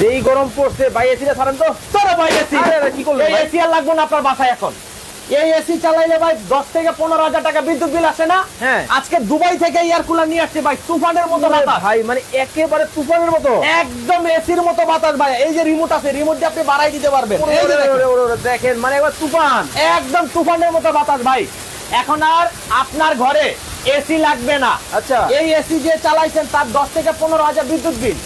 যেই গরম পড়ছে ভাই এসিটা ছাড়েন তো। তোরা ভাই এসি কি করলেন এই এসি আর লাগবে না আপনার বাসায় এখন। এই এসি চালাইলে ভাই দশ থেকে পনেরো হাজার টাকা বিদ্যুৎ বিল আসে না? হ্যাঁ। আজকে দুবাই থেকে এয়ার কুলার নিয়ে আসছে ভাই তুফানের মতো ভাই মানে একেবারে তুফানের মতো। একদম এসির মতো বাতাস ভাই এই যে রিমোট আছে রিমোট দিয়ে আপনি বাড়াই দিতে পারবেন। দেখেন মানে একবার তুফান। একদম তুফানের মতো বাতাস ভাই। এখন আর আপনার ঘরে এসি লাগবে না। আচ্ছা। এই এসি যে চালাইছেন তার দশ থেকে পনেরো হাজার বিদ্যুৎ বিল।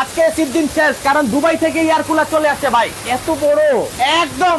আজকে এসির দিন শেষ কারণ দুবাই থেকে এয়ার কুলার চলে আসছে ভাই। এত বড়? একদম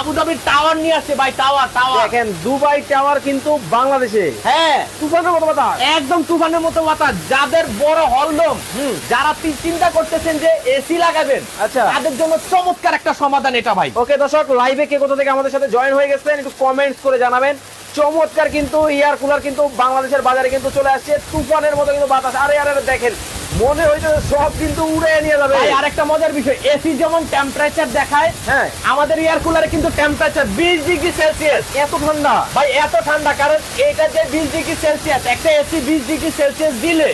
আবুধাবির টাওয়ার নিয়ে আসছে ভাই টাওয়ার টাওয়ার দেখেন দুবাই টাওয়ার কিন্তু বাংলাদেশে। হ্যাঁ। তুফানের মতো বাতাস। একদম তুফানের মতো বাতাস যাদের বড় হলডম হুম। যারা চিন্তা করতেছেন যে এসি লাগাবেন আচ্ছা। তাদের জন্য চমৎকার একটা সমাধান এটা ভাই। ওকে দর্শক লাইভে কে কোথা থেকে আমাদের সাথে জয়েন হয়ে গেছেন একটু কমেন্টস করে জানাবেন। চমৎকার কিন্তু এয়ার কুলার কিন্তু বাংলাদেশের বাজারে কিন্তু চলে আসছে। তুফানের মতো কিন্তু বাতাস। আরে আরে আরে দেখেন মনে হইছে সব কিন্তু উড়ে নিয়ে যাবে। ভাই আরেকটা মজার বিষয় এসি যেমন টেম্পারেচার দেখায় হ্যাঁ। আমাদের এয়ার কুলারে কিন্তু টেম্পারেচার বিশ ডিগ্রি সেলসিয়াস। এত ঠান্ডা। ভাই এত ঠান্ডা কারণ এটা যে বিশ ডিগ্রি সেলসিয়াস একটা এসি বিশ ডিগ্রি সেলসিয়াস দিলে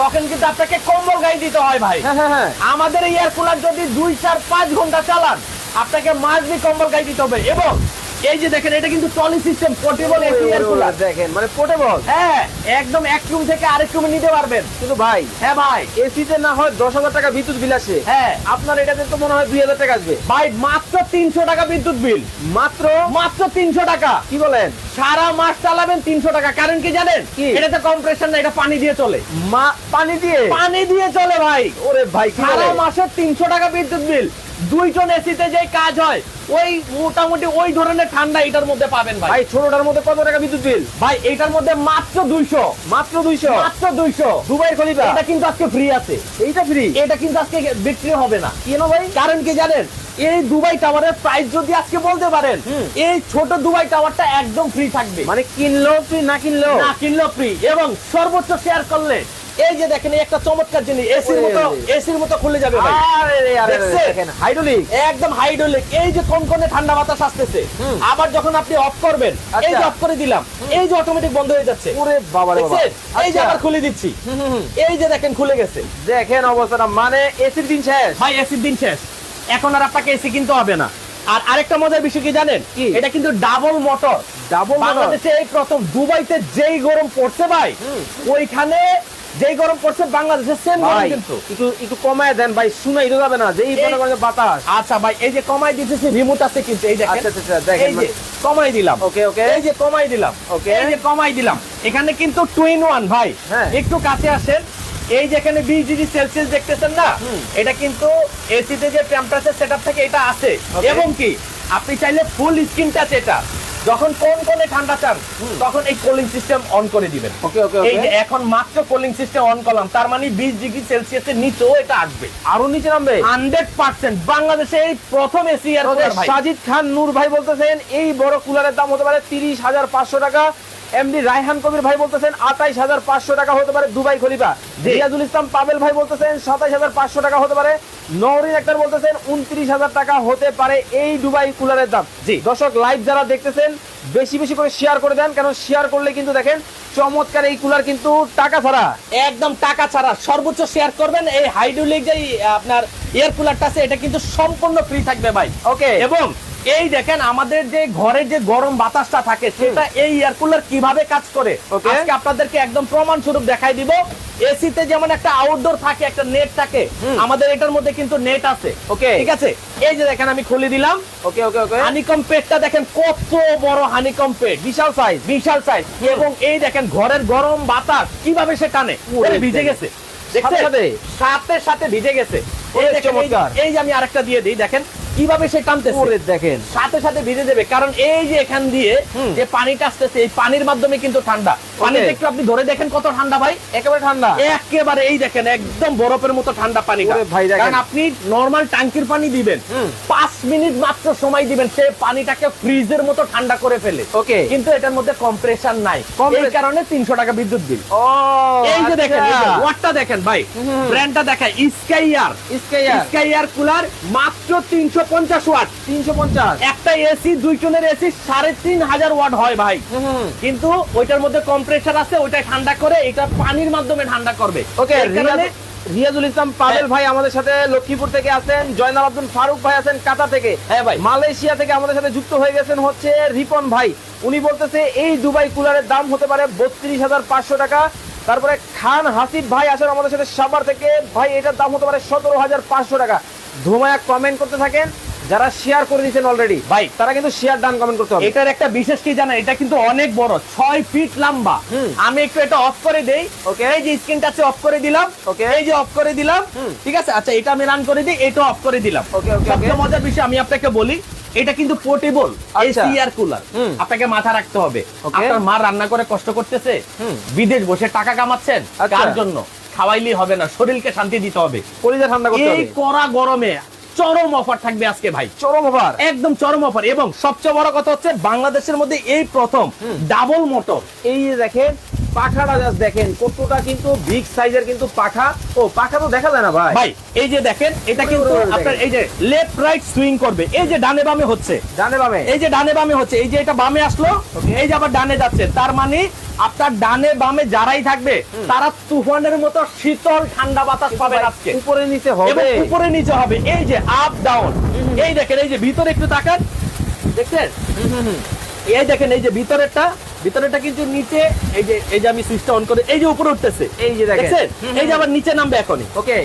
তখন কিন্তু আপনাকে কম্বল গায়ে দিতে হয় ভাই। হ্যাঁ হ্যাঁ হ্যাঁ। আমাদের এয়ার কুলার যদি দুই চার পাঁচ ঘণ্টা চালান আপনাকে মাঝবি কম্বল গায়ে দিতে হবে। এবং এই যে দেখেন এটা কিন্তু trolley system portable AC air cooler দেখেন মানে পোর্টেবল হ্যাঁ একদম এক রুম থেকে আরেক রুমে নিতে পারবেন। কিন্তু ভাই হ্যাঁ ভাই। এসিতে না হয় দশ হাজার টাকা বিদ্যুৎ বিল আসে। হ্যাঁ। আপনার এটাতে তো মনে হয় দুই হাজার টাকা আসবে। ভাই মাত্র তিনশো টাকা বিদ্যুৎ বিল মাত্র? মাত্র তিনশো টাকা। কি বলেন? সারা মাস চালাবেন তিনশো টাকা। কারণ কি জানেন? কি? এটাতে কম্প্রেশন না এটা পানি দিয়ে চলে। মা পানি দিয়ে? পানি দিয়ে চলে ভাই। ওরে ভাই সারা বলে? মাসে তিনশো টাকা বিদ্যুৎ বিল দুই টন এসিতে যে কাজ হয় ওই মোটামুটি ওই ধরনের ঠান্ডা এটার মধ্যে পাবেন ভাই। ভাই ছোটটার মধ্যে কত টাকা বিদ্যুৎ বিল? ভাই এটার মধ্যে মাত্র দুইশো। মাত্র দুইশো? মাত্র দুইশো। Dubai Khalifa? এটা কিন্তু আজকে ফ্রি আছে। এইটা ফ্রি এটা কিন্তু আজকে বিক্রি হবে না। কেন ভাই? কারণ কি জানেন? এই দুবাই টাওয়ারের প্রাইস যদি আজকে বলতে পারেন। এই ছোট দুবাই টাওয়ারটা একদম ফ্রি থাকবে। মানে কিনলো ফ্রি না কিনলো না কিনলেও ফ্রি এবং সর্বোচ্চ শেয়ার করলে এই যে দেখেন একটা চমৎকার জিনিস এসির মতো এসির মতো খুলে যাবে ভাই। আরে আরে দেখেন হাইড্রোলিক একদম হাইড্রোলিক এই যে কোন কোনে ঠান্ডা বাতাস আসতেছে আবার যখন আপনি অফ করবেন আচ্ছা। এই যে অফ করে দিলাম এই যে অটোমেটিক বন্ধ হয়ে যাচ্ছে। ওরে বাবা। রে বাবা এই যে আচ্ছা। আবার খুলে দিচ্ছি। এই যে দেখেন খুলে গেছে। দেখেন অবস্থাটা মানে এসির দিন শেষ। ভাই এসির দিন শেষ। এখন আর আপনাকে এসি কিনতে হবে না। আর আরেকটা মজার বিষয় কি জানেন? এটা কিন্তু ডাবল মোটর ডাবল বাংলাদেশে এই প্রথম দুবাইতে যেই গরম পড়ছে ভাই ওইখানে যেই গরম পড়ছে বাংলাদেশে সেম গরম কিন্তু। একটু একটু কমায় দেন ভাই শুনাই তো যাবে না যেই মনে করেন বাতাস। আচ্ছা ভাই এই যে কমাই দিতেছি রিমোট আছে কিন্তু এই দেখেন। আচ্ছা, আচ্ছা, আচ্ছা, দেখেন, এই যে কমাই দিলাম। ওকে ওকে। এই যে কমাই দিলাম ওকে। এই যে কমাই দিলাম। এখানে কিন্তু টুইন ওয়ান ভাই। হ্যাঁ। একটু কাছে আসেন। এই যে এখানে বিশ ডিগ্রি সেলসিয়াস দেখতেছেন না। এটা কিন্তু এসিতে যে টেম্পারেচার সেটআপ থাকে এটা আছে। এবং কি আপনি চাইলে ফুল স্ক্রিন টাচ এটা। যখন কোন কোনে ঠান্ডা চান তখন এই কুলিং সিস্টেম অন করে দিবেন। ওকে ওকে এই যে এখন মাত্র কুলিং সিস্টেম অন করলাম তার মানে বিশ ডিগ্রি সেলসিয়াসের নিচেও এটা আসবে। আরও নিচে নামবে? Hundred percent. বাংলাদেশে এই প্রথম এসি ওকে, সাজিদ খান নূর ভাই বলতেছেন এই বড় কুলারের দাম হতে পারে তিরিশ হাজার পাঁচশো টাকা। এমডি রায়হান কবির ভাই বলতেছেন আঠাইশ হাজার পাঁচশো টাকা হতে পারে দুবাই খলিফা। রিয়াজুল ইসলাম পাবেল ভাই বলতেছেন সাতাইশ হাজার পাঁচশো টাকা হতে পারে। নওরিন আক্তার বলতেছেন উনত্রিশ হাজার টাকা হতে পারে এই দুবাই কুলারের দাম। জি। দর্শক লাইভ যারা দেখতেছেন বেশি বেশি করে শেয়ার করে দেন কারণ শেয়ার করলে কিন্তু দেখেন চমৎকার এই কুলার কিন্তু টাকা ছাড়া। একদম টাকা ছাড়া। সর্বোচ্চ শেয়ার করবেন এই হাইড্রোলিক যে আপনার এয়ার কুলারটা আছে এটা কিন্তু সম্পূর্ণ ফ্রি থাকবে ভাই। ওকে এবং এই দেখেন আমাদের যে ঘরের যে গরম বাতাসটা থাকে সেটা এই এয়ার কুলার কীভাবে কাজ করে? আজকে আপনাদেরকে একদম প্রমাণ স্বরূপ দেখাই দিব। এসিতে যেমন একটা আউটডোর থাকে একটা নেট থাকে আমাদের এটার মধ্যে কিন্তু নেট আছে। Okay. ঠিক আছে? এই যে দেখেন আমি খুলে দিলাম। ওকে ওকে ওকে। হানিকম পেটটা দেখেন কত বড় হানিকম পেট। বিশাল সাইজ বিশাল সাইজ এবং এই দেখেন ঘরের গরম বাতাস কীভাবে সে টানে? ভিজে গেছে। দেখছেন? সাথে? সাথে। ভিজে গেছে। এই দেখেন, এই- এই যে আমি আরেকটা দিয়ে দিই দেখেন। কীভাবে সে টানতেছে দেখেন। সাথে সাথে ভিজে দেবে। কারণ এই যে এখান দিয়ে। যে পানিটা আসতেছে এই পানির মাধ্যমে কিন্তু ঠান্ডা। পানিতে একটু আপনি ধরে দেখেন কত ঠান্ডা ভাই। একেবারে ঠান্ডা। একেবারে এই দেখেন একদম বরফের মতো ঠান্ডা পানিটা। ভাই কারণ আপনি নরমাল ট্যাঙ্কির পানি দিবেন। পাঁচ মিনিট মাত্র সময় দিবেন সে পানিটাকে ফ্রিজের মতো ঠান্ডা করে ফেলে। ওকে। কিন্তু এটার মধ্যে কম্প্রেসার নাই। এই কারণে তিনশো টাকা বিদ্যুৎ বিল ও এই যে দেখেন আচ্ছা। ওয়াটটা দেখেন ভাই। ব্র্যান্ডটা দেখায় স্কাইয়ার স্কাইয়ার স্কাইয়ার কুলার মাত্র তিনশো পঞ্চাশ ওয়াট তিনশো পঞ্চাশ। একটা এসি দুই টনের এসি সাড়ে তিন হাজার ওয়াট হয় ভাই। কিন্তু ওইটার মধ্যে কম্প্রেসার আছে ওইটা ঠান্ডা করে এটা পানির মাধ্যমে ঠান্ডা করবে। ওকে রিয়াজুল ইসলাম পাবেল হ্যাঁ। ভাই আমাদের সাথে লক্ষ্মীপুর থেকে আছেন জয়নাল আব্দুল ফারুক ভাই আছেন কাতা থেকে। হ্যাঁ ভাই। মালয়েশিয়া থেকে আমাদের সাথে যুক্ত হয়ে গেছেন হচ্ছে রিপন ভাই। উনি বলতেছে এই দুবাই কুলারের দাম হতে পারে বত্রিশ হাজার পাঁচশো টাকা। তারপরে খান হাসিফ ভাই আছেন আমাদের সাথে সাবার থেকে। ভাই এটার দাম হতে পারে সতেরো হাজার পাঁচশো টাকা। ধুমায়া কমেন্ট করতে থাকেন। যারা শেয়ার করে দিয়েছেন অলরেডি ভাই। তারা কিন্তু শেয়ার ডান কমেন্ট করতে হবে। এটার একটা বিশেষ কি জানেন এটা কিন্তু অনেক বড় ছয় ফিট লম্বা। আমি একটু এটা অফ করে দেই। Okay. এই যে স্ক্রিন টাচে অফ করে দিলাম। Okay. এই যে অফ করে দিলাম। ঠিক আছে? আচ্ছা এটা আমি রান করে দিই এটা অফ করে দিলাম। Okay, okay, সবচেয়ে মজার বিষয় আমি আপনাকে বলি এটা কিন্তু পোর্টেবল। এসি আর কুলার আপনাকে মাথা রাখতে হবে. আপনার মা রান্না করে কষ্ট করতেছে বিদেশ বসে টাকা কামাচ্ছেন আচ্ছা। কার জন্য? খাওয়াইলেই হবে না শরীরকে শান্তি দিতে হবে। কলিজা ঠান্ডা করতে হবে। এই কড়া গরমে চরম অফার থাকবে আজকে ভাই। চরম অফার? একদম চরম অফার। এবং সবচেয়ে বড় কথা হচ্ছে বাংলাদেশের মধ্যে এই প্রথম ডাবল মোটর এই যে দেখেন পাখাটা জাস্ট দেখেন কতটা কিন্তু বিগ সাইজের কিন্তু পাখা। ও পাখা তো দেখা যায় না ভাই। ভাই এই যে দেখেন এটা কিন্তু আপনার এই যে লেফট রাইট সুইং করবে। এই যে ডানে বামে হচ্ছে। জানে বামে। এই যে ডানে বামে হচ্ছে। এই যে এটা বামে আসলো এই যে আবার ডানে যাচ্ছে। তার মানে আপনার ডানে বামে যারাই থাকবে তারা তুফানের মতো শীতল ঠান্ডা বাতাস পাবেন আজকে। উপরে নিচে হবে। উপরে নিচে হবে। এই যে আপ ডাউন এই দেখেন এই যে ভিতরে একটু তাকান। দেখছেন? এই দেখেন এই যে ভিতরেরটা ভিতরেরটা কিন্তু নিচে এই যে এই যে আমি সুইচটা অন করে এই যে উপরে উঠতেছে। এই যে দেখেন। এই যে আবার নিচে নামবে এখনই। ওকে।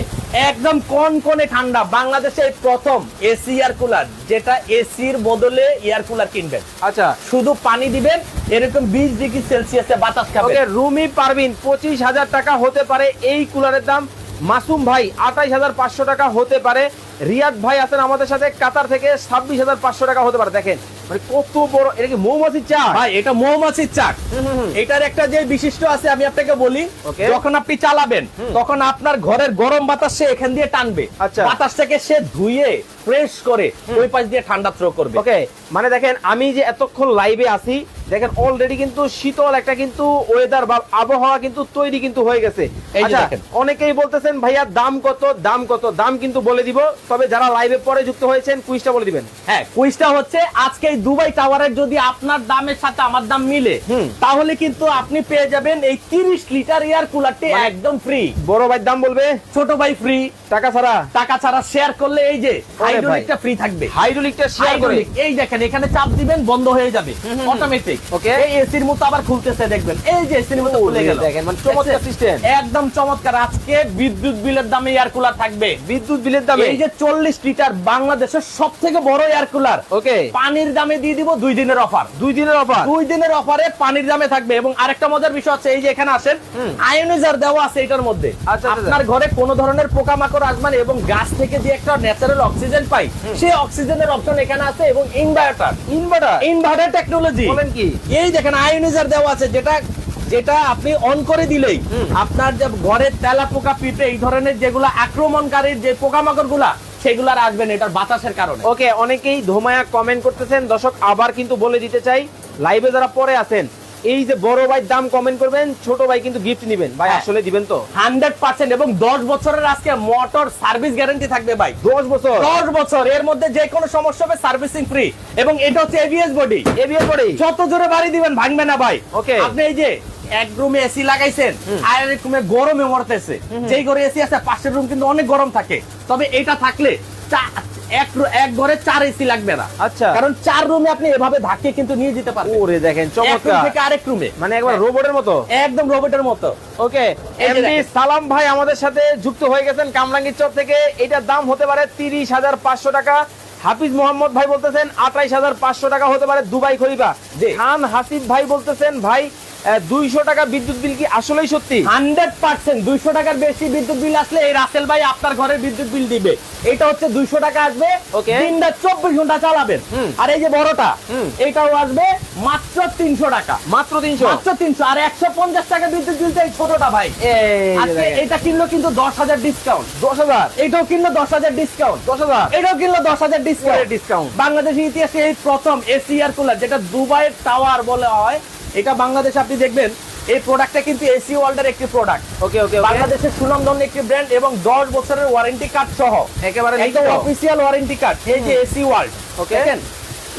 একদম কোন কোনে ঠান্ডা? বাংলাদেশে প্রথম এসি এয়ার কুলার যেটা এসির বদলে এয়ার কুলার কিনবেন। আচ্ছা। শুধু পানি দিবেন এরকম বিশ ডিগ্রি সেলসিয়াসে বাতাস ওকে খাবেন রুমি পারবিন পঁচিশ হাজার টাকা হতে পারে এই কুলারের দাম। মাসুম ভাই আঠাইশ হাজার পাঁচশো টাকা হতে পারে। রিয়াদ ভাই আছেন আমাদের সাথে কাতার থেকে ছাব্বিশ হাজার পাঁচশো টাকা হতে পারে। দেখেন মানে কত বড় এটা কি মৌমাছির ভাই এটা মৌমাছির চাক। এটার একটা যে বিশিষ্ট আছে আমি আপনাকে বলি যখন আপনি চালাবেন তখন আপনার ঘরের গরম বাতাস সে এখান দিয়ে টানবে। বাতাস থেকে সে ধুয়ে ফ্রেশ করে ওই পাশ দিয়ে ঠান্ডা থ্রো করবে। ওকে মানে দেখেন আমি যে এতক্ষণ লাইভে আছি দেখেন অলরেডি কিন্তু শীতল একটা কিন্তু ওয়েদার বা আবহাওয়া কিন্তু তৈরি কিন্তু হয়ে গেছে। আচ্ছা। অনেকেই বলতেছেন ভাইয়া দাম কত দাম কত? দাম কিন্তু বলে দিব তবে যারা লাইভে পরে যুক্ত হয়েছেন কুইজটা বলে দিবেন। হ্যাঁ কুইজটা হচ্ছে আজকে এই দুবাই টাওয়ারের যদি আপনার দামের সাথে আমার দাম মিলে তাহলে কিন্তু আপনি পেয়ে যাবেন এই তিরিশ লিটার এয়ার কুলারটি একদম ফ্রি বড় ভাইয়ের দাম বলবে? ছোট ভাই ফ্রি টাকা ছাড়া? টাকা ছাড়া শেয়ার করলে এই যে ভাই। হাইড্রোলিকটা ফ্রি থাকবে। হাইড্রোলিকটা শেয়ার করে। এই দেখেন এখানে চাপ দিবেন বন্ধ হয়ে যাবে। Automatic Okay. এই এসির মতো আবার খুলতেছে দেখবেন। এই যে এসির মতো খুলে গেল। দেখেন, মানে চমৎকার system। একদম চমৎকার। আজকে বিদ্যুৎ বিলের দামে এয়ার কুলার থাকবে। বিদ্যুৎ বিলের দামে? এই যে চল্লিশ লিটার বাংলাদেশের সব থেকে বড় এয়ার কুলার ওকে। পানির দামে দিয়ে দিব দুই দিনের অফার দুই দিনের অফার দুই দিনের অফারে পানির দামে থাকবে। এবং আরেকটা মজার বিষয় আছে এই যে এখানে আসেন। আয়োনাইজার দেওয়া আছে এটার মধ্যে। আচ্ছা, আচ্ছা। আপনার ঘরে কোনো ধরনের পোকামাকড় আসবে না এবং গাছ থেকে যে একটা ন্যাচারাল অক্সিজেন পাই সেই অক্সিজেনের অপশন এখানে আছে এবং ইনভার্টার ইনভার্টার ইনভার্টার টেকনোলজি বলেন কি? এই দেখেন আয়োনাইজার দেওয়া আছে যেটা যেটা আপনি অন করে দিলেই আপনার যে ঘরের তেলা পোকা পিঁপড়ে এই ধরনের যেগুলো আক্রমণকারীর যে পোকামাকড়গুলা সেগুলো আর আসবে না এটার বাতাসের কারণে। ওকে অনেকেই ধোমায়া কমেন্ট করতেছেন। দর্শক আবার কিন্তু বলে দিতে চাই লাইভে যারা পরে আছেন এই যে বড় ভাই দাম কমেন্ট করবেন ছোট ভাই কিন্তু গিফট নিবেন। ভাই হ্যাঁ। আসলে দিবেন তো? হান্ড্রেড পার্সেন্ট এবং দশ বছরের আজকে মোটর সার্ভিস গ্যারান্টি থাকবে ভাই। দশ বছর? দশ বছর এর মধ্যে যে কোনো সমস্যা হবে সার্ভিসিং ফ্রি এবং এটা হচ্ছে এবিএস বডি এবিএর পরে যত জোরে বাড়ি দিবেন ভাঙবে না ভাই। ওকে। আপনি এই যে এক রুমে এসি লাগাইছেন আর এক রুমে গরমে মরতেছে। যেই ঘরে এসি আছে পাশের রুম কিন্তু অনেক গরম থাকে। তবে এটা থাকলে এক এক ঘরে চার এসি লাগবে না। আচ্ছা। কারণ চার রুমে আপনি এভাবে ধাক্কে কিন্তু নিয়ে যেতে পারবেন। ওরে দেখেন চমৎকার। থেকে আরেক রুমে। মানে একবার রোবটের মতো? একদম রোবটের মতো। ওকে এমডি সালাম ভাই আমাদের সাথে যুক্ত হয়ে গেছেন কামরাঙ্গীর চর থেকে। এটার দাম হতে পারে তিরিশ হাজার পাঁচশো টাকা। হাফিজ মোহাম্মদ ভাই বলতেছেন আঠাইশ হাজার পাঁচশো টাকা হতে পারে দুবাই খরিফা। খান হাসিফ ভাই বলতেছেন ভাই দুইশো টাকা বিদ্যুৎ বিল কি আসলেই সত্যি? Hundred percent. দুইশো টাকার বেশি বিদ্যুৎ বিল আসলে এই রাসেল ভাই আপনার ঘরের বিদ্যুৎ বিল দিবে। এটা হচ্ছে দুইশো টাকা আসবে. দিনটা চব্বিশ ঘণ্টা চালাবেন। আর এই যে বড়টা এটাও আসবে মাত্র তিনশো টাকা। মাত্র তিনশো? মাত্র তিনশো। আর একশো পঞ্চাশ টাকা বিদ্যুৎ বিল এই ছোটটা ভাই। এটা কিনলো কিন্তু দশ হাজার ডিসকাউন্ট দশ হাজার? এটাও কিনলো দশ হাজার ডিসকাউন্ট দশ হাজার? এটাও কিনলো দশ হাজার ডিসকাউন্ট ডিসকাউন্ট বাংলাদেশের ইতিহাসে এই প্রথম এসি এয়ার কুলার যেটা দুবাইয়ের টাওয়ার বলে হয় এটা বাংলাদেশে আপনি দেখবেন এই প্রোডাক্টটা কিন্তু এসি ওয়ার্ল্ডের একটি প্রোডাক্ট ওকে ওকে বাংলাদেশের সুনামধন্য একটি ব্র্যান্ড এবং দশ বছরের ওয়ারেন্টি কার্ড সহ। একেবারে একদম লিখিত। অফিসিয়াল ওয়ারেন্টি কার্ড এই যে এসি ওয়ার্ল্ড ওকে দেখেন?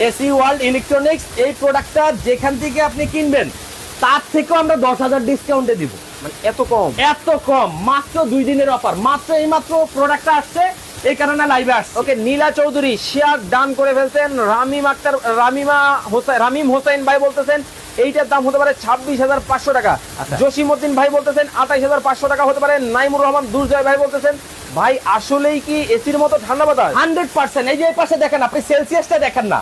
এসি ওয়ার্ল্ড ইলেকট্রনিক্স এই প্রোডাক্টটা যেখান থেকে আপনি কিনবেন তার থেকেও আমরা দশ হাজার ডিসকাউন্টে দিব। মানে এত কম? এত কম মাত্র দুই দিনের অফার মাত্র এই মাত্র প্রোডাক্টটা আসছে এই কারণে লাইভে আসছে। ওকে নীলা চৌধুরী শেয়ার ডান করে ফেলছেন। রামিম আক্তার রামিমা হোসেন রামিম হোসেন ভাই বলতেছেন এইটার দাম হতে পারে ছাব্বিশ হাজার পাঁচশো টাকা। জসিমুদ্দিন জসিমউদ্দিন ভাই বলতেছেন আঠাইশ হাজার পাঁচশো টাকা হতে পারে নাইমুর রহমান দুর্জয় ভাই বলতেছেন ভাই আসলেই কি এসির মতো ঠান্ডা বাতাস? Hundred percent. এই যে পাশে দেখেন আপনি সেলসিয়াসটা দেখেন না।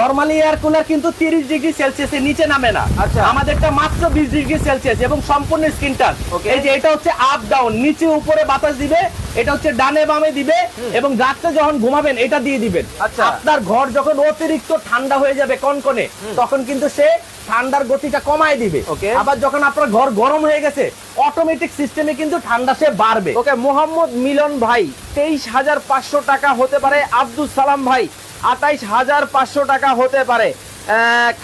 নর্মালি এয়ার কুলার কিন্তু তিরিশ ডিগ্রি সেলসিয়াসের নিচে নামে না। আচ্ছা। আমাদেরটা মাত্র বিশ ডিগ্রি সেলসিয়াস এবং সম্পূর্ণ স্ক্রিন টাচ. এই যে এটা হচ্ছে আপ ডাউন নিচে উপরে বাতাস দিবে এটা হচ্ছে ডানে বামে দিবে এবং রাত্রে যখন ঘুমাবেন এটা দিয়ে দিবেন। আচ্ছা। আপনার ঘর যখন অতিরিক্ত ঠান্ডা হয়ে যাবে কনকনে তখন কিন্তু সে ঠান্ডার গতিটা কমায় দিবে. আবার যখন আপনার ঘর গরম হয়ে গেছে অটোমেটিক সিস্টেমে কিন্তু ঠান্ডা সে বাড়বে। ওকে মোহাম্মদ মিলন ভাই তেইশ হাজার পাঁচশো টাকা হতে পারে। আব্দুল সালাম ভাই আঠাইশ হাজার পাঁচশো টাকা হতে পারে।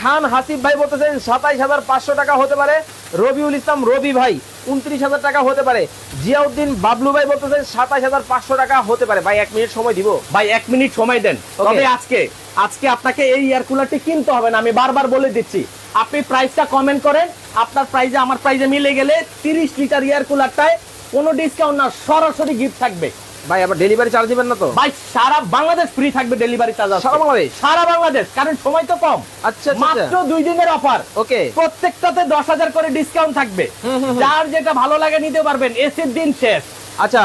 খান হাসিফ ভাই বলতেছেন সাতাইশ হাজার পাঁচশো টাকা হতে পারে। রবিউল ইসলাম রবি ভাই উনত্রিশ হাজার টাকা হতে পারে। জিয়াউদ্দিন বাবলু ভাই বলতেছেন সাতাইশ হাজার পাঁচশো টাকা হতে পারে। ভাই এক মিনিট সময় দিব। ভাই এক মিনিট সময় দেন। তবে আজকে আজকে আপনাকে এই এয়ার কুলারটি কিনতে হবে না আমি বারবার বলে দিচ্ছি। আপনি প্রাইসটা কমেন্ট করেন আপনার প্রাইজে আমার প্রাইজে মিলে গেলে তিরিশ লিটার এয়ার কুলারটায় কোনো ডিসকাউন্ট না সরাসরি গিফট থাকবে। ভাই আবার ডেলিভারি চার্জ দিবেন না তো? ভাই সারা বাংলাদেশ ফ্রি থাকবে ডেলিভারি চার্জ সারা বাংলাদেশ? সারা বাংলাদেশ কারণ সময় তো কম। আচ্ছা, আচ্ছা, মাত্র দুই দিনের অফার ওকে প্রত্যেকটাতে দশ হাজার করে ডিসকাউন্ট থাকবে। যার যেটা ভালো লাগে নিতে পারবেন এসির দিন শেষ। আচ্ছা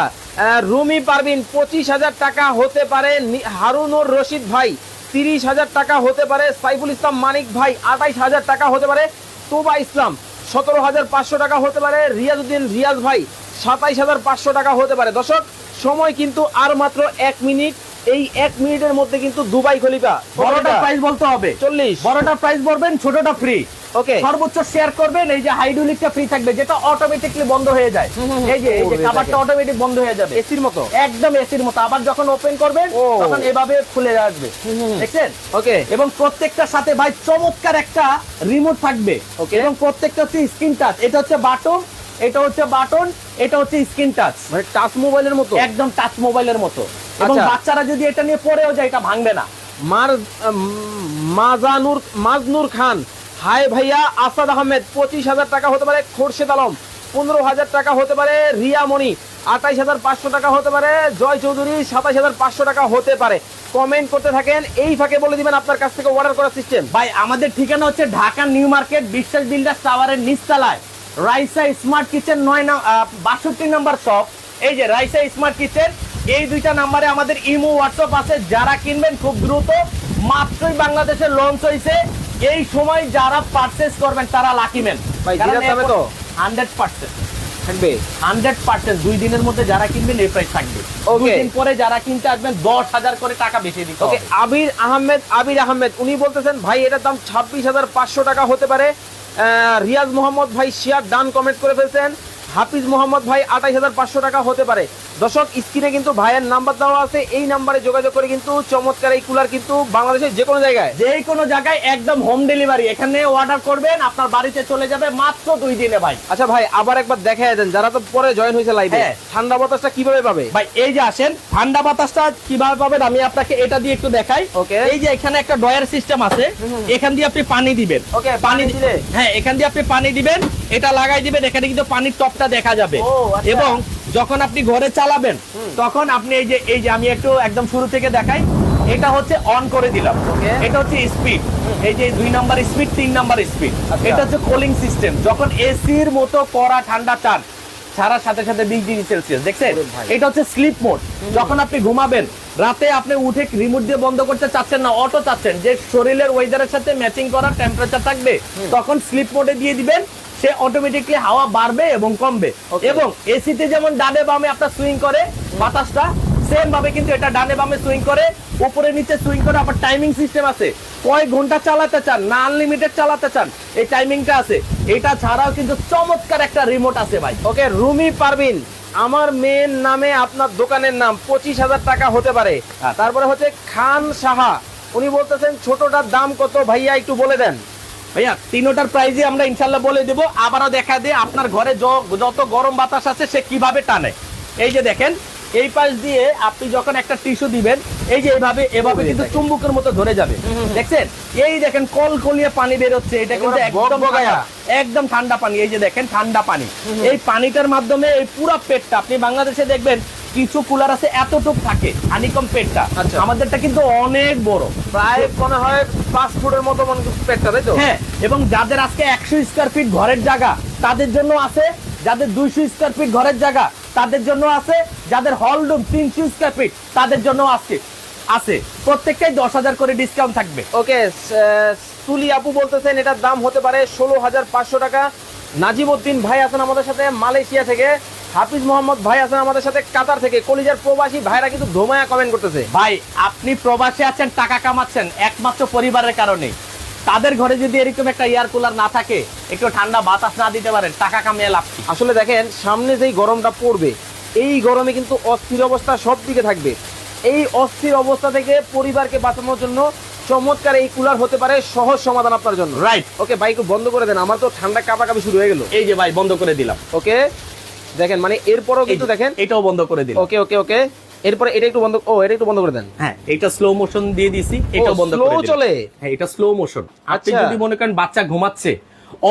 রুমি পারবিন পঁচিশ হাজার টাকা হতে পারে হারুনুর রশিদ ভাই। তিরিশ হাজার টাকা হতে পারে। সাইফুল ইসলাম মানিক ভাই আঠাইশ হাজার টাকা হতে পারে। তোবা ইসলাম সতেরো হাজার পাঁচশো টাকা হতে পারে। রিয়াজউদ্দিন রিয়াজ ভাই সাতাইশ হাজার পাঁচশো টাকা হতে পারে। দর্শক সময় কিন্তু আর মাত্র এক মিনিট। এই এক মিনিটের মধ্যে কিন্তু দুবাই খলিফা বড়টা প্রাইস বলতে হবে। চল্লিশ। বড়টা প্রাইস বলবেন ছোটটা ফ্রি ওকে সর্বোচ্চ শেয়ার করবেন এই যে হাইড্রোলিকটা ফ্রি থাকবে যেটা অটোমেটিকলি বন্ধ হয়ে যায়। এই যে এই যে খাবারটা দেখেন। অটোমেটিক বন্ধ হয়ে যাবে। এসির মতো? একদম এসির মতো। আবার যখন ওপেন করবেন তখন এভাবে খুলে আসবে। দেখছেন? ওকে এবং প্রত্যেকটার সাথে ভাই চমৎকার একটা রিমোট থাকবে। Okay. এবং প্রত্যেকটা হচ্ছে স্ক্রিন টাচ এটা হচ্ছে বাটন এটা হচ্ছে বাটন এটা হচ্ছে স্ক্রিন টাচ মানে টাচ মোবাইলের মতো? একদম টাচ মোবাইলের মতো। এবং আচ্ছা। বাচ্চারা যদি এটা নিয়ে পড়েও যায় এটা ভাঙবে না। মার মাজানুর মাজনুর খান হাই ভাইয়া আসাদ আহমেদ, পঁচিশ হাজার টাকা হতে পারে খোরশেদ আলম, পনেরো হাজার টাকা হতে পারে রিয়া মণি, আঠাইশ হাজার পাঁচশো টাকা হতে পারে জয় চৌধুরী, সাতাইশ হাজার পাঁচশো টাকা হতে পারে। কমেন্ট করতে থাকেন, এই ফাঁকে বলে দিবেন আপনার কাছ থেকে অর্ডার করার সিস্টেম ভাই, আমাদের ঠিকানা হচ্ছে Dhaka new market, Biswas builder টাওয়ারের নিচতলায়। রাইসা স্মার্ট কিচেন নয় বাষট্টি নাম্বার শপ। এই যে রাইসা স্মার্ট কিচেন, এই দুইটা নাম্বারে আমাদের ইমো, হোয়াটসঅ্যাপ আছে। যারা কিনবেন খুব দ্রুত, মাত্রই বাংলাদেশে লঞ্চ হয়েছে এই সময় যারা পারচেস করবেন তারা জিরার দামে তো? হান্ড্রেড পার্সেন্ট থাকবে? হান্ড্রেড পার্সেন্ট দুই দিনের মধ্যে যারা কিনবেন এই প্রাইস থাকবে. দুই দিন পরে যারা কিনতে আসবেন দশ হাজার করে টাকা বেশি দিতে ওকে আবির আহমেদ আবির আহমেদ উনি বলতেছেন ভাই এটার দাম ছাব্বিশ হাজার পাঁচশো টাকা হতে পারে। আহ, রিয়াজ মোহাম্মদ ভাই শেয়ার ডান কমেন্ট করে ফেলছেন হাফিজ মোহাম্মদ ভাই আঠাইশ হাজার পাঁচশো টাকা হতে পারে। দর্শক স্ক্রিনে কিন্তু ভাইয়ের নাম্বার দেওয়া আছে। এই নাম্বারে যোগাযোগ করে কিন্তু চমৎকার এই কুলার কিন্তু বাংলাদেশের যে কোনো জায়গায়। যে কোনো জায়গায় একদম হোম ডেলিভারি এখানে অর্ডার করবেন আপনার বাড়িতে চলে যাবে মাত্র দুই দিনে ভাই। আচ্ছা ভাই আবার একবার দেখা দেন যারা তো পরে জয়েন হয়েছে লাইভে হ্যাঁ। ঠান্ডা বাতাসটা কীভাবে পাবে? ভাই এই যে আসেন ঠান্ডা বাতাসটা কীভাবে পাবেন আমি আপনাকে এটা দিয়ে একটু দেখাই। ওকে। এই যে এখানে একটা ডয়ার সিস্টেম আছে এখান দিয়ে আপনি পানি দিবেন। Okay, পানি দিলে? হ্যাঁ এখান দিয়ে আপনি পানি দিবেন এটা লাগাই দিবেন এখানে কিন্তু পানির টপটা দেখা যাবে। আচ্ছা। এবং যখন আপনি ঘরে চালাবেন তখন আপনি এই যে এই যে আমি একটু একদম শুরু থেকে দেখাই এটা হচ্ছে অন করে দিলাম. এটা হচ্ছে স্পিড এই যে দুই নাম্বার স্পিড তিন নাম্বার স্পিড আচ্ছা। এটা হচ্ছে কুলিং সিস্টেম যখন এসির মতো করা ঠান্ডা চান ছাড়ার সাথে সাথে বিশ ডিগ্রি সেলসিয়াস দেখছেন? এটা হচ্ছে স্লিপ মোড যখন আপনি ঘুমাবেন রাতে আপনি উঠে রিমোট দিয়ে বন্ধ করতে চাচ্ছেন না অটো চাচ্ছেন যে শরীরের ওয়েদারের সাথে ম্যাচিং করা টেম্পারেচার থাকবে তখন স্লিপ মোডে দিয়ে দিবেন। সে অটোমেটিকলি হাওয়া বাড়বে এবং কমবে. এবং এসিতে যেমন ডানে বামে আপনার সুইং করে বাতাসটা সেম ভাবে কিন্তু এটা ডানে বামে সুইং করে উপরে নিচে সুইং করে আবার টাইমিং সিস্টেম আছে। কয় ঘণ্টা চালাতে চান? না আনলিমিটেড চালাতে চান? এই টাইমিংটা আছে। এটা ছাড়াও কিন্তু চমৎকার একটা রিমোট আছে ভাই। ওকে রুমি পারবিন আমার মেয়ের নামে আপনার দোকানের নাম পঁচিশ হাজার টাকা হতে পারে। আচ্ছা। তারপরে হচ্ছে খান সাহা উনি বলতেছেন ছোটটার দাম কত? ভাইয়া একটু বলে দেন। ভাইয়া তিনোটার প্রাইজে আমরা ইনশাল্লাহ বলে দেবো। আবারও দেখা দিয়ে আপনার ঘরে যত গরম বাতাস আছে সে কীভাবে টানে। এই যে দেখেন এই পাশ দিয়ে আপনি যখন একটা টিস্যু দিবেন এই যে এভাবে এভাবে কিন্তু। চুম্বকের মতো ধরে যাবে। দেখছেন? এই দেখেন কল কলিয়ে পানি বের হচ্ছে। এটা কিন্তু একদম একদম ঠান্ডা পানি। এই যে দেখেন ঠান্ডা পানি। এই পানিটার মাধ্যমে এই পুরো পেটটা আপনি বাংলাদেশে দেখবেন কিছু কুলার আছে এতটুক থাকে হানিকম পেটটা। আচ্ছা। আমাদেরটা কিন্তু অনেক বড়। প্রায় মনে হয় পাঁচ ফুটের মতো মনে পেটটা তাই তো? হ্যাঁ এবং যাদের আজকে একশো স্কোয়ার ফিট ঘরের জায়গা তাদের জন্য আছে যাদের দুইশো স্কোয়ার ফিট ঘরের জায়গা তাদের জন্য আছে যাদের হল রুম তিনশো স্কোয়ার ফিট তাদের জন্য আছে আছে। প্রত্যেকটাই দশ হাজার করে ডিসকাউন্ট থাকবে। ওকে তুলি আপু বলতেছেন এটার দাম হতে পারে ষোলো হাজার পাঁচশো টাকা। নাজিমউদ্দিন ভাই আছেন আমাদের সাথে মালয়েশিয়া থেকে। হাফিজ মোহাম্মদ ভাই আছেন আমাদের সাথে কাতার থেকে। কলিজার প্রবাসী ভাইরা কিন্তু ধোমায়া কমেন্ট করতেছে। ভাই আপনি প্রবাসে আছেন টাকা কামাচ্ছেন একমাত্র পরিবারের কারণে। তাদের ঘরে যদি এরকম একটা এয়ার কুলার না থাকে একটু ঠান্ডা বাতাস না দিতে পারেন টাকা কামিয়ে লাভ আসলে দেখেন সামনে যেই গরমটা পড়বে এই গরমে কিন্তু অস্থির অবস্থা সব দিকে থাকবে। এই অস্থির অবস্থা থেকে পরিবারকে বাঁচানোর জন্য চমৎকার এই কুলার হতে পারে সহজ সমাধান আপনার জন্য। রাইট ওকে ভাই একটু বন্ধ করে দেন আমার তো ঠান্ডা কাপাকাপি শুরু হয়ে গেল। এই যে ভাই বন্ধ করে দিলাম। ওকে দেখেন মানে এরপরও কিন্তু দেখেন। এটাও বন্ধ করে দিলাম ওকে ওকে ওকে। এরপরে এটা একটু বন্ধ ও এটা একটু বন্ধ করে দেন। হ্যাঁ এটা স্লো মোশন দিয়ে দিছি এটাও বন্ধ করে দিলাম। চলে? হ্যাঁ এটা স্লো মোশন আপনি আচ্ছা। যদি মনে করেন বাচ্চা ঘুমাচ্ছে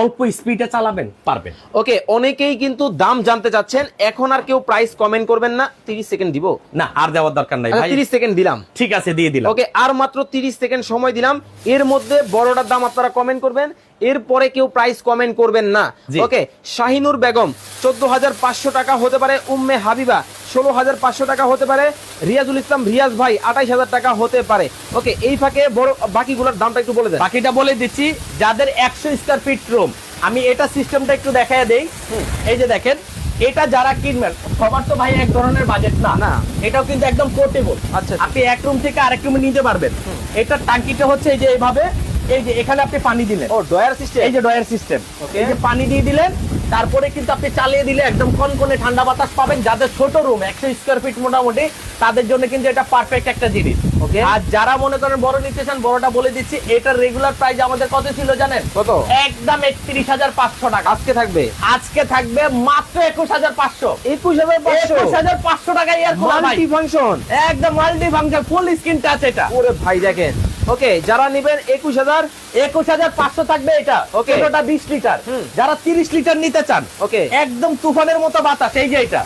অল্প স্পিডে চালাবেন পারবেন। ওকে অনেকেই কিন্তু দাম জানতে চাচ্ছেন এখন আর কেউ প্রাইস কমেন্ট করবেন না 30 সেকেন্ড দিব। না আর দেওয়ার দরকার নাই আচ্ছা ভাই। 30 সেকেন্ড দিলাম। ঠিক আছে দিয়ে দিলাম। ওকে আর মাত্র 30 সেকেন্ড সময় দিলাম। এর মধ্যে বড়টার দাম আপনারা কমেন্ট করবেন এরপরে কেউ প্রাইস কমেন্ট করবেন না। ওকে শাহিনুর বেগম চোদ্দ হাজার পাঁচশো টাকা হতে পারে উম্মে হাবিবা ষোলো হাজার পাঁচশো টাকা হতে পারে রিয়াজুল ইসলাম রিয়াজ ভাই আঠাইশ হাজার টাকা হতে পারে। ওকে এই ফাঁকে বড় বাকিগুলোর দামটা একটু বলে দেন। বাকিটা বলে দিচ্ছি যাদের একশো স্কোয়ার ফিট রুম আমি এটা সিস্টেমটা একটু দেখায় দেই। এই যে দেখেন এটা যারা কিনবেন সবার তো ভাই এক ধরনের বাজেট না। না। এটাও কিন্তু একদম পোর্টেবল আচ্ছা। আপনি এক রুম থেকে আরেক রুমে নিতে পারবেন। এটা টাঙ্কিটা হচ্ছে এই যে এইভাবে এই যে এখানে আপনি পানি দিলেন। ও ডয়ার সিস্টেম? এই যে ডয়ার সিস্টেম. এই যে পানি দিয়ে দিলেন তারপরে কিন্তু আপনি চালিয়ে দিলে একদম কনকনে ঠান্ডা বাতাস পাবেন। যাদের ছোট রুম একশো স্কোয়ার ফিট মোটামুটি তাদের জন্য কিন্তু এটা পারফেক্ট একটা জিনিস। Okay. আর যারা মনে করেন বড় নিতে চান বড়টা বলে দিচ্ছি এটার রেগুলার প্রাইস আমাদের কত ছিল জানেন? কত? একদম একত্রিশ হাজার পাঁচশো টাকা। আজকে থাকবে? আজকে থাকবে মাত্র একুশ হাজার পাঁচশো। একুশ হাজার পাঁচশো? একুশ হাজার পাঁচশো টাকা ইয়ার মাল্টি ফাংশন একদম multi function full screen touch এটা। ওরে ভাই দেখেন। ওকে যারা নেবেন একুশ হাজার একুশ হাজার পাঁচশো থাকবে এটা। ওকে ওটা বিশ লিটার। যারা তিরিশ লিটার নিতে চান ওকে। একদম তুফানের মতো বাতাস এই যে এটা।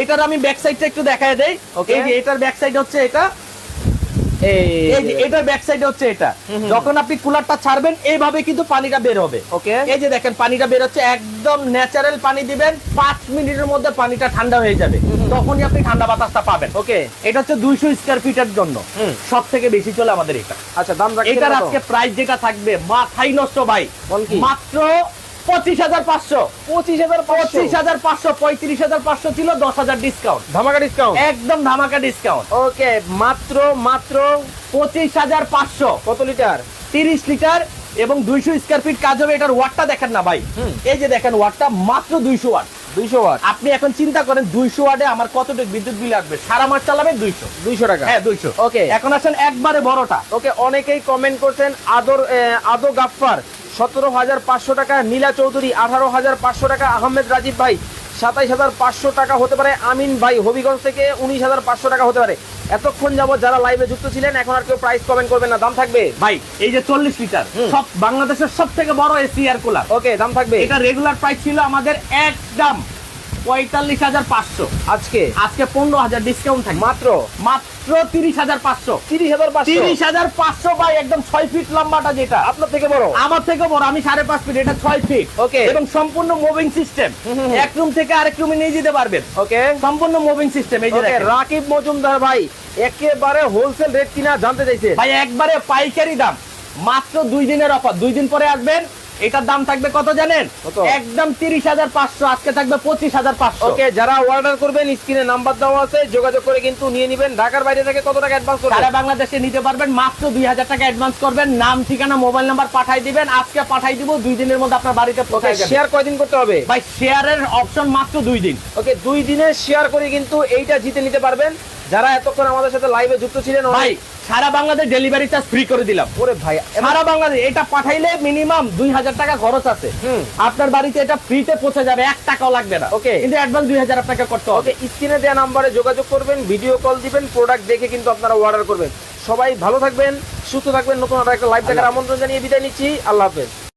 এটার আমি ব্যাক সাইডটা একটু দেখায় দেয় ওকে। এটার ব্যাক সাইড হচ্ছে এটা। এই যে এটার ব্যাক সাইড হচ্ছে এটা। যখন আপনি কুলারটা ছাড়বেন এইভাবে কিন্তু পানিটা বের হবে। ওকে। এই যে দেখেন পানিটা বের হচ্ছে একদম ন্যাচারাল পানি দিবেন পাঁচ মিনিটের মধ্যে পানিটা ঠান্ডা হয়ে যাবে। তখনই আপনি ঠান্ডা বাতাসটা পাবেন। ওকে। এটা হচ্ছে দুইশো স্কোয়ার ফিটের জন্য। সব থেকে বেশি চলে আমাদের এটা। আচ্ছা দাম এটার আজকে প্রাইস যেটা থাকবে মাথাই নষ্ট ভাই। মাত্র পঁচিশ হাজার পাঁচশো। পঁচিশ হাজার পঁচিশ। হাজার পাঁচশো পঁয়ত্রিশ হাজার পাঁচশো ছিল দশ হাজার ডিসকাউন্ট ধামাকা ডিসকাউন্ট একদম ধামাকা ডিসকাউন্ট ওকে মাত্র মাত্র পঁচিশ হাজার পাঁচশো। কত লিটার? তিরিশ লিটার এবং দুইশো স্কোয়ার ফিট কাজ হবে। এটার ওয়াটটা দেখেন না ভাই। এই যে দেখেন ওয়াটটা মাত্র দুইশো ওয়াট দুইশো ওয়াট আপনি এখন চিন্তা করেন দুইশো ওয়াটে আমার কতটুকু বিদ্যুৎ বিল আসবে সারা মাস চালাবেন দুইশো। দুইশো টাকা। হ্যাঁ দুইশো। ওকে। এখন আসেন একবারে বড়টা। ওকে অনেকেই কমেন্ট করছেন আদর আদো গাফফার সতেরো হাজার পাঁচশো টাকা নীলা চৌধুরী আঠারো হাজার পাঁচশো টাকা আহমেদ রাজীব ভাই সাতাইশ হাজার পাঁচশো টাকা হতে পারে আমিন ভাই হবিগঞ্জ থেকে উনিশ হাজার পাঁচশো টাকা হতে পারে। এতক্ষণ যাব যারা লাইভে যুক্ত ছিলেন এখন আর কেউ প্রাইস কমেন্ট করবেন না দাম থাকবে? ভাই এই যে চল্লিশ লিটার সব বাংলাদেশের সব থেকে বড় এসি এয়ার কুলার ওকে দাম থাকবে। এটা রেগুলার প্রাইস ছিল আমাদের একদম পঁয়তাল্লিশ হাজার পাঁচশো। আজকে? আজকে পনেরো হাজার ডিসকাউন্ট থাকবে। মাত্র? মাত্র তিরিশ হাজার পাঁচশো। তিরিশ হাজার তিরিশ হাজার পাঁচশো ভাই একদম ছয় ফিট লম্বাটা যেটা। আপনার থেকে বড়? আমার থেকে বড় আমি সাড়ে পাঁচ ফিট এটা ছয় ফিট Okay. এবং সম্পূর্ণ মুভিং সিস্টেম। এক রুম থেকে আরেক রুমে নিয়ে যেতে পারবেন। ওকে সম্পূর্ণ মুভিং সিস্টেম এই যে রাকিব মজুমদার ভাই একেবারে হোলসেল রেট কিনা জানতে চাইছে। ভাই একবারে পাইকারি দাম। মাত্র দুই দিনের অফার দুই দিন পরে আসবেন। এটার দাম থাকবে কত জানেন? একদম তিরিশ হাজার পাঁচশো আজকে থাকবে পঁচিশ হাজার পাঁচশো। ওকে যারা অর্ডার করবেন স্ক্রিনে নাম্বার দেওয়া আছে যোগাযোগ করে কিন্তু নিয়ে নেবেন। ঢাকার বাইরে থেকে কত টাকা অ্যাডভান্স করবেন? সারা বাংলাদেশে নিতে পারবেন মাত্র দুই হাজার টাকা অ্যাডভান্স করবেন। নাম ঠিকানা মোবাইল নাম্বার পাঠাই দিবেন। আজকে পাঠাই দিব দুই দিনের মধ্যে আপনার বাড়িতে পৌঁছে শেয়ার কয়দিন করতে হবে? ভাই শেয়ারের অপশন মাত্র দুই দিন। ওকে দুই দিনে শেয়ার করে কিন্তু এইটা জিতে নিতে পারবেন। যারা এতক্ষণ আমাদের সাথে লাইভে যুক্ত ছিলেন ভাই সারা বাংলাদেশ ডেলিভারি চার্জ ফ্রি করে দিলাম। ওরে ভাই সারা বাংলাদেশ এটা পাঠাইলে মিনিমাম দুই হাজার টাকা খরচ আছে। আপনার বাড়িতে এটা ফ্রিতে পৌঁছে যাবে এক টাকাও লাগবে না। ওকে। কিন্তু অ্যাডভান্স দুই হাজার আপনাকে করতে হবে। ওকে স্ক্রিনে দেওয়া নাম্বারে যোগাযোগ করবেন ভিডিও কল দিবেন প্রোডাক্ট দেখে কিন্তু আপনারা অর্ডার করবেন। সবাই ভালো থাকবেন সুস্থ থাকবেন নতুন একটা লাইভ দেখার আমন্ত্রণ জানিয়ে বিদায় নিচ্ছি। আল্লাহ হাফেজ।